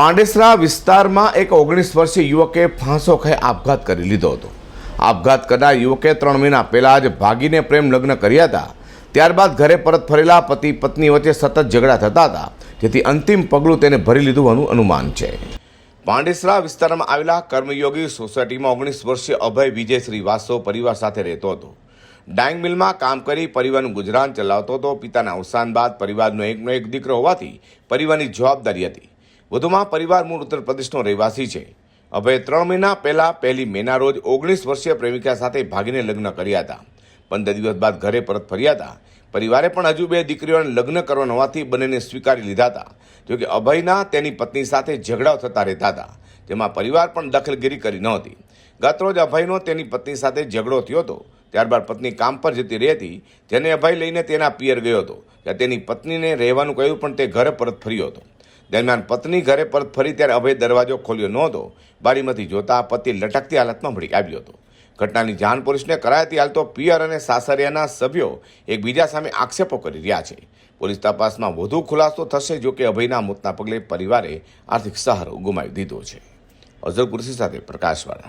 પાંડેસરા વિસ્તારમાં એક ઓગણીસ વર્ષીય યુવકે ફાંસો ખાઈ આપઘાત કરી લીધો હતો. આપઘાત કરનાર યુવકે ત્રણ મહિના પહેલાં જ ભાગીને પ્રેમ લગ્ન કર્યા હતા. ત્યારબાદ ઘરે પરત ફરેલા પતિ પત્ની વચ્ચે સતત ઝઘડા થતા હતા. જેથી અંતિમ પગલું તેને ભરી લીધું હોવાનું અનુમાન છે. પાંડેસરા વિસ્તારમાં આવેલા કર્મયોગી સોસાયટીમાં ઓગણીસ વર્ષીય અભય વિજય શ્રીવાસ્તવ પરિવાર સાથે રહેતો હતો. ડાંગ મિલમાં કામ કરી પરિવારનું ગુજરાન ચલાવતો હતો. પિતાના અવસાન બાદ પરિવારનો એકનો એક દીકરો હોવાથી પરિવારની જવાબદારી હતી. વધુમાં પરિવાર મૂળ ઉત્તર પ્રદેશનો રહેવાસી છે. અભય ત્રણ મહિના પહેલાં પહેલી મેના રોજ ઓગણીસ વર્ષીય પ્રેમિકા સાથે ભાગીને લગ્ન કર્યા હતા. પંદર દિવસ બાદ ઘરે પરત ફર્યા હતા. પરિવારે પણ હજુ બે દીકરીઓને લગ્ન કરવાના હોવાથી બંનેને સ્વીકારી લીધા હતા. જોકે અભયના તેની પત્ની સાથે ઝઘડાઓ થતા રહેતા હતા. જેમાં પરિવાર પણ દખલગીરી કરી નહોતી ગતરોજ અભયનો તેની પત્ની સાથે ઝઘડો થયો હતો. ત્યારબાદ પત્ની કામ પર જતી રહી હતી, જેને અભય લઈને તેના પિયર ગયો હતો. ત્યાં તેની પત્નીને રહેવાનું કહ્યું, પણ તે ઘરે પરત ફર્યો હતો. દરમિયાન પત્ની ઘરે પરત ફરી ત્યારે અભય દરવાજો ખોલ્યો નહોતો. બારીમાંથી જોતા પતિ લટકતી હાલતમાં મળી આવ્યો હતો. ઘટનાની જાણ પોલીસને કરાયતી હાલ તો પિયર અને સાસરિયાના સભ્યો એકબીજા સામે આક્ષેપો કરી રહ્યા છે. પોલીસ તપાસમાં વધુ ખુલાસો થશે જો કે અભયના મોતના પગલે પરિવારે આર્થિક સહારો ગુમાવી દીધો છે. અઝર કુરશી સાથે પ્રકાશવાળા.